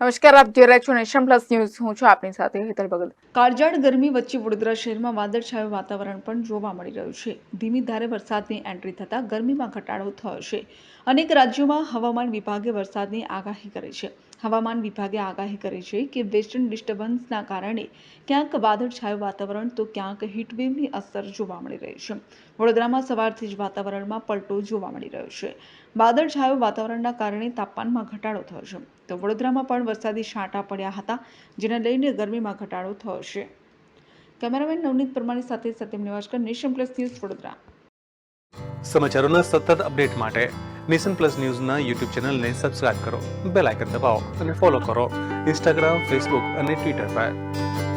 નમસ્કાર, આપ જોઈ રહ્યા નેશન પ્લસ ન્યૂઝ. હું છું આપની સાથે હેતલ ભગત. કાળજાળ ગરમી વચ્ચે વડોદરા શહેરમાં વાદળછાયું વાતાવરણ પણ જોવા મળી રહ્યું છે. ધીમી ધારે વરસાદની એન્ટ્રી થતાં ગરમીમાં ઘટાડો થયો છે. અનેક રાજ્યોમાં હવામાન વિભાગે વરસાદની આગાહી કરી છે. હવામાન વિભાગે આગાહી કરી છે કે વેસ્ટર્ન ડિસ્ટર્બન્સના કારણે ક્યાંક વાદળછાયું વાતાવરણ તો ક્યાંક હીટવેવની અસર જોવા મળી રહી છે. વડોદરામાં સવારથી જ વાતાવરણમાં પલટો જોવા મળી રહ્યો છે. વાદળછાયું વાતાવરણના કારણે તાપમાનમાં ઘટાડો થયો છે. તો વડોદરામાં પણ વરસાદી છાંટા પડ્યા હતા, જેને લઈને ગરમીમાં ઘટાડો થયો છે. કેમેરામેન નવનીત પરમારની સાથે Satyam Nivaskar, nation plus news Vadodara. સમાચારોના સતત અપડેટ માટે નેશન પ્લસ ન્યૂઝના યુટ્યુબ ચેનલને સબસ્ક્રાઇબ કરો, બેલ આઇકન દબાવો અને ફોલો કરો. ઇન્સ્ટાગ્રામ, ફેસબુક અને ટ્વિટર પર.